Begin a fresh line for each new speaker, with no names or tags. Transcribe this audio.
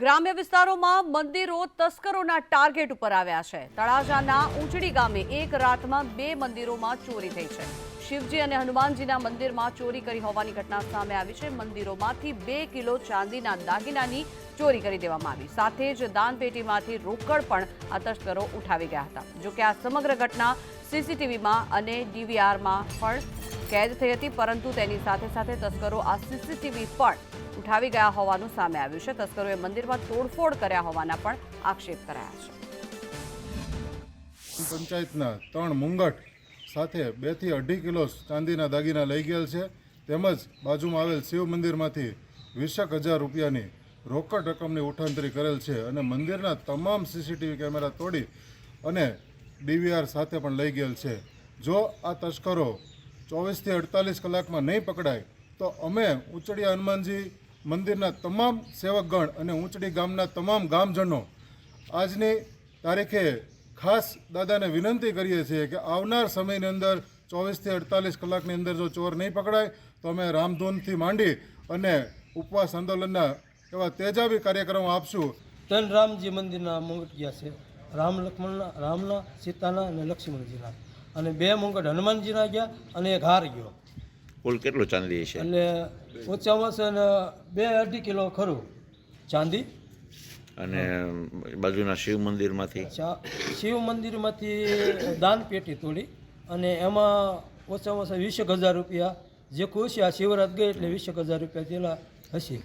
ગ્રામ્ય વિસ્તારોમાં મંદિરો તસ્કરોના ટાર્ગેટ ઉપર આવ્યા છે. તળાજાના ઊંચડી ગામે એક રાતમાં બે મંદિરોમાં ચોરી થઈ છે. શિવજી અને હનુમાનજીના મંદિરમાં ચોરી કરી હોવાની ઘટના સામે આવી છે. મંદિરોમાંથી બે કિલો ચાંદીના દાગીનાની ચોરી કરી દેવામાં આવી. સાથે જ દાનપેટીમાંથી રોકડ પણ આ તસ્કરો ઉઠાવી ગયા હતા. જોકે આ સમગ્ર ઘટના સીસીટીવીમાં અને ડીવીઆરમાં પણ કેદ થઈ હતી, પરંતુ તેની સાથે સાથે તસ્કરો આ સીસીટીવી પણ ઉઠાવી ગયા હોવાનું સામે આવ્યું છે. તસ્કરોએ મંદિરમાં તોડફોડ કર્યા હોવાના પણ આક્ષેપ કરાયા છે.
પંચાયતના ત્રણ મુંગટ સાથે બેથી અઢી કિલો ચાંદીના દાગીના લઈ ગયેલ છે. તેમજ બાજુમાં આવેલ શિવ મંદિરમાંથી વીસેક હજાર રૂપિયાની રોકડ રકમની ઉઠાંતરી કરેલ છે અને મંદિરના તમામ સીસીટીવી કેમેરા તોડી અને ડીવીઆર સાથે પણ લઈ ગયેલ છે. જો આ તસ્કરો ચોવીસથી અડતાલીસ કલાકમાં નહીં પકડાય, તો અમે ઉંચડી હનુમાનજી મંદિરના તમામ સેવકગણ અને ઊંચડી ગામના તમામ ગામજનો આજની તારીખે ખાસ દાદાને વિનંતી કરીએ છીએ કે આવનાર સમયની અંદર ચોવીસથી અડતાલીસ કલાકની અંદર જો ચોર નહીં પકડાય, તો અમે રામધૂનથી માંડી અને ઉપવાસ આંદોલનના એવા તેજાબી કાર્યક્રમો આપશું.
તન રામજી મંદિરના મુગટ ગયા છે. રામ લક્ષ્મણના, રામના, સીતાના અને લક્ષ્મણજીના. અને બે મુંગટ હનુમાનજીના ગયા અને એક હાર ગયો.
કુલ કેટલું ચાંદી છે
એટલે ઓછામાં ઓછા બે અઢી કિલો ખરું ચાંદી.
અને બાજુના શિવ મંદિરમાંથી?
શિવ મંદિરમાંથી દાન પેટી તોડી અને એમાં ઓછામાં ઓછા વીસેક હજાર રૂપિયા જે ખુશ આ શિવરાત ગઈ એટલે વીસેક હજાર રૂપિયા પેલા હશે.